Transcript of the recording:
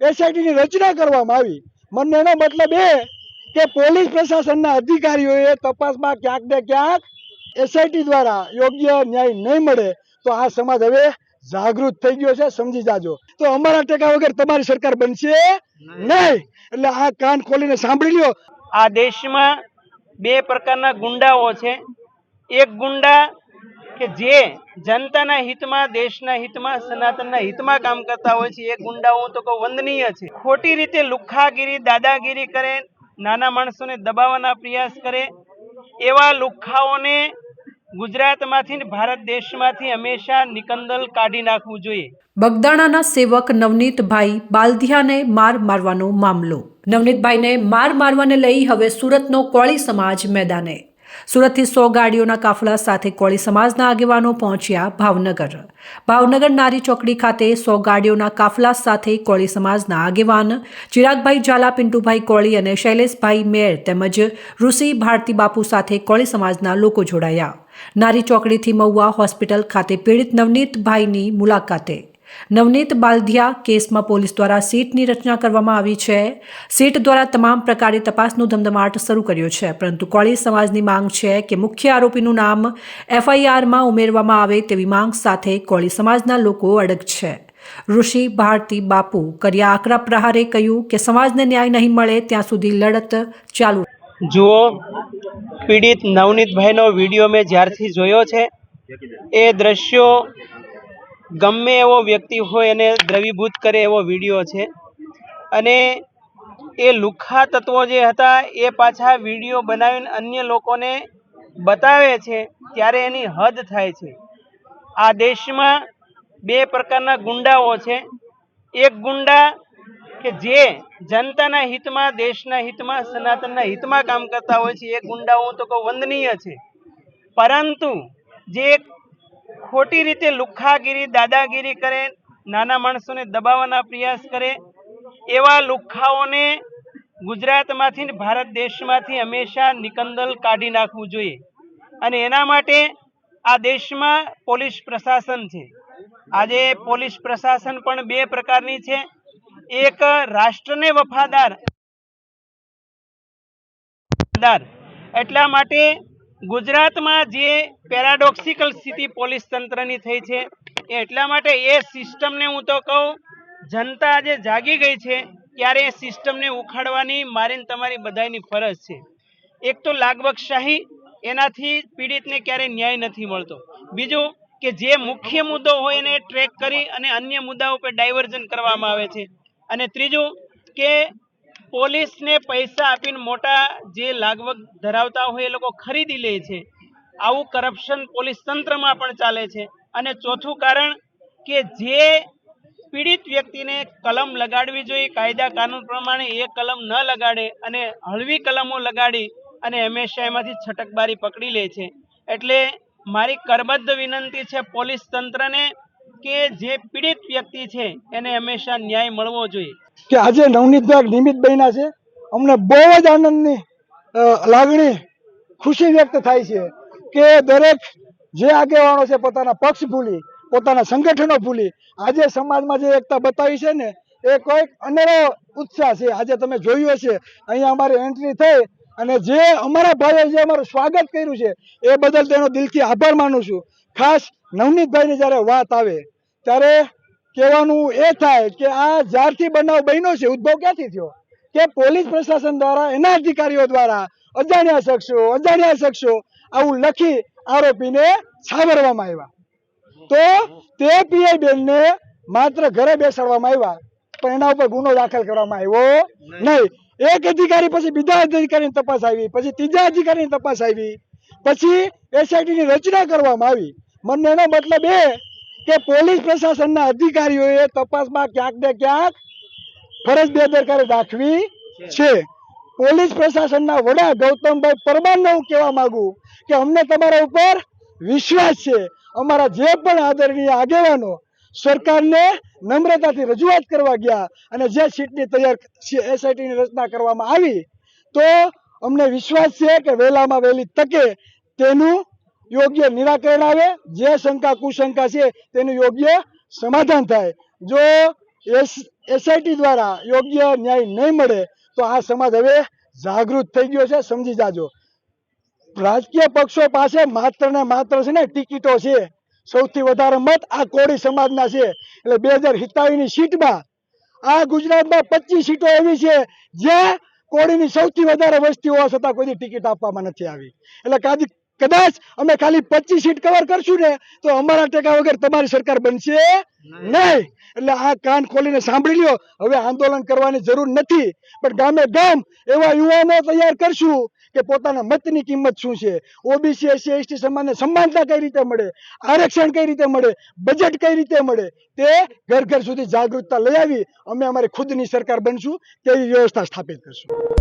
એસઆઈટીની રચના કરવામાં આવી. મને એનો મતલબ એ કે પોલીસ પ્રશાસનના અધિકારીઓએ તપાસમાં ક્યાંક ને ક્યાંક એસઆઈટી દ્વારા યોગ્ય ન્યાય નહીં મળે તો આ સમાજ હવે જાગૃત થઈ ગયો છે. સમજી જાજો. તો અમારા ટેકા વગર તમારી સરકાર બનશે નહીં. એટલે આ કાન ખોલીને સાંભળી લ્યો. આ દેશમાં બે પ્રકારના ગુંડાઓ છે. એક ગુંડા કે જે જનતાના હિતમાં, દેશના હિતમાં, સનાતનના હિતમાં કામ કરતા હોય છે, એ ગુંડાઓ તો કહું વંદનીય છે. ખોટી રીતે લુખ્ખાગીરી, દાદાગીરી કરે, નાના માણસોને દબાવવાના પ્રયાસ કરે, એવા લુખ્ખાઓને ગુજરાતમાંથી ભારત દેશમાંથી હંમેશા નિકંદલ કાઢી નાખવું જોઈએ. બગદાણાના સેવક નવનીતભાઈ બાલધિયાને માર મારવાનો મામલો. નવનીતભાઈને માર મારવાને લઈ હવે સુરતનો કોળી સમાજ મેદાને. સુરતથી સો ગાડીઓના કાફલા સાથે કોળી સમાજના આગેવાનો પહોંચ્યા ભાવનગર. ભાવનગર નારી ચોકડી ખાતે સો ગાડીઓના કાફલા સાથે કોળી સમાજના આગેવાન ચિરાગભાઈ ઝાલા, પિન્ટુભાઈ કોળી અને શૈલેષભાઈ મેર તેમજ ઋષિ ભારતી બાપુ સાથે કોળી સમાજના લોકો જોડાયા. નારી ચોકડીથી મહુવા હોસ્પિટલ ખાતે પીડિત નવનીતભાઈની મુલાકાતે નવનીત બાલધિયા કેસમાં પોલીસ દ્વારા સીટની રચના કરવામાં આવી છે. સીટ દ્વારા તમામ પ્રકારની તપાસનો ધમધમાટ શરૂ કર્યો છે. પરંતુ કોળી સમાજની માંગ છે કે મુખ્ય આરોપીનું નામ એફઆઈઆરમાં ઉમેરવામાં આવે તેવી માંગ સાથે કોળી સમાજના લોકો અડગ છે. ઋષિ ભારતી બાપુ કર્યા આકરા પ્રહારે કહ્યું કે સમાજને ન્યાય નહીં મળે ત્યાં સુધી લડત ચાલુ જુઓ, પીડિત નવનીતભાઈનો વીડિયો મેં જ્યારથી જોયો છે. એ દ્રશ્યો ગમે એવો વ્યક્તિ હોય એને દ્રવીભૂત કરે એવો વીડિયો છે. અને એ લુખ્ખા તત્વો જે હતા, એ પાછા વીડિયો બનાવીને અન્ય લોકોને બતાવે છે, ત્યારે એની હદ થાય છે. આ દેશમાં બે પ્રકારના ગુંડાઓ છે. એક ગુંડા કે જે જનતાના હિતમાં, દેશના હિતમાં, સનાતનના હિતમાં કામ કરતા હોય છે. એ ગુંડાઓ તો કહું વંદનીય છે. પરંતુ જે ખોટી રીતે લુખ્ખાગીરી દાદાગીરી કરે, નાના માણસોને દબાવવાના પ્રયાસ કરે, એવા લુખ્ખાઓને ગુજરાતમાંથી ભારત દેશમાંથી હંમેશા નિકંદલ કાઢી નાખવું જોઈએ. અને એના માટે આ દેશમાં પોલીસ પ્રશાસન છે. આજે પોલીસ પ્રશાસન પણ બે પ્રકારની છે. એક રાષ્ટ્રને વફાદાર. એટલા માટે ગુજરાતમાં જે પેરાડોક્સિકલ સ્થિતિ પોલીસ તંત્રની થઈ છે એટલા માટે એ સિસ્ટમને હું તો કહું, જનતા આજે જાગી ગઈ છે, ત્યારે એ સિસ્ટમને ઉખાડવાની મારીને તમારી બધાની ફરજ છે. એક તો લાગવકશાહી એનાથી પીડિતને ક્યારેય ન્યાય નથી મળતો. બીજું કે જે મુખ્ય મુદ્દો હોય એને ટ્રેક કરી અને અન્ય મુદ્દાઓ પર ડાયવર્ઝન કરવામાં આવે છે. અને ત્રીજું કે પોલીસને પૈસા આપીને મોટા જે લાગવગ ધરાવતા હોય એ લોકો ખરીદી લે છે. આવું કરપ્શન પોલીસ તંત્રમાં પણ ચાલે છે. અને ચોથું કારણ કે જે પીડિત વ્યક્તિને કલમ લગાડવી જોઈએ, કાયદા કાનૂન પ્રમાણે એ કલમ ન લગાડે અને હળવી કલમો લગાડી અને હંમેશા એમાંથી છટકબારી પકડી લે છે. એટલે મારી કરબદ્ધ વિનંતી છે પોલીસ તંત્રને કે જે પીડિત વ્યક્તિ છે એને હંમેશા ન્યાય મળવો જોઈએ. કે આજે નવનીતભાઈ નિમિત્ત છે. અમને બહુ જ આનંદની લાગણી, ખુશી વ્યક્ત થાય છે કે દરેક જે આગેવાનો છે પોતાના પક્ષ ભૂલી, પોતાના સંગઠનો ભૂલી, આજે સમાજમાં જે એકતા બતાવી છે ને, એ કોઈક અનેરો ઉત્સાહ છે. આજે તમે જોયું હશે, અહીંયા અમારી એન્ટ્રી થઈ અને જે અમારા ભાઈએ જે અમારું સ્વાગત કર્યું છે, એ બદલ તેનો દિલથી આભાર માનું છું. ખાસ નવનીતભાઈની જ્યારે વાત આવે, ત્યારે કહેવાનું એ થાય કે આ જ્યારથી બનાવ બન્યો છે, ઉદ્ભવ ક્યાંથી થયો? કે પોલીસ પ્રશાસન દ્વારા, એના અધિકારીઓ દ્વારા અજાણ્યા શખ્સો અજાણ્યા શખ્સો આવું લખી આરોપીને છાવરવામાં આવ્યા. તો તે પીઆઈ બેનને માત્ર ઘરે બેસાડવામાં આવ્યા, પણ એના ઉપર ગુનો દાખલ કરવામાં આવ્યો નહીં. એક અધિકારી પછી બીજા અધિકારીની તપાસ આવી, પછી ત્રીજા અધિકારીની તપાસ આવી, પછી એસઆઈટીની રચના કરવામાં આવી. મને એનો મતલબ એ કે પોલીસ પ્રશાસનના અધિકારીઓએ તપાસમાં ક્યાંક ને ક્યાંક ફરજ બેદરકારી દાખવી છે. પોલીસ પ્રશાસનના વડા ગૌતમભાઈ પરમારને હું કહેવા માંગુ કે અમને તમારા ઉપર વિશ્વાસ છે. અમારા જે પણ આદરણીય આગેવાનો સરકારને નમ્રતાથી રજૂઆત કરવા ગયા અને જે સીટની તૈયાર એસઆઈટીની રચના કરવામાં આવી, તો અમને વિશ્વાસ છે કે વહેલામાં વહેલી તકે તેનું યોગ્ય નિરાકરણ આવે, જે શંકા, કુશંકા છે, તેનું યોગ્ય સમાધાન થાય. જો એસ, એસઆઈટી દ્વારા યોગ્ય ન્યાય નહીં મળે, તો આ સમાજ હવે જાગૃત થઈ ગયો છે. સમજી જાજો. રાજકીય પક્ષો પાસે માત્ર ને માત્ર છે ને ટિકિટો છે. સૌથી વધારે મત આ કોળી સમાજના છે. એટલે બે હજાર સિત્તાવીસની સીટમાં, આ ગુજરાતમાં પચીસ સીટો એવી છે જ્યાં કોળીની સૌથી વધારે વસ્તી હોવા છતાં કોઈ ટિકિટ આપવામાં નથી આવી. એટલે કાદી કદાચ અમે ખાલી પચીસ સીટ કવર કરશું ને તો અમારા ટેકા વગર તમારી સરકાર બનશે નહીં. એટલે આ કાન ખોલીને સાંભળી લ્યો. હવે આંદોલન કરવાની જરૂર નથી. પણ ગામે ગામ એવા યુવાનો તૈયાર કરશું કે પોતાના મતની કિંમત શું છે. ઓબીસી એસસી એસટી સમાજને સમાનતા કઈ રીતે મળે? આરક્ષણ કઈ રીતે મળે? બજેટ કઈ રીતે મળે? તે ઘર ઘર સુધી જાગૃતતા લઈ આવી. અમે અમારી ખુદની સરકાર બનશું તેવી વ્યવસ્થા સ્થાપિત કરશું.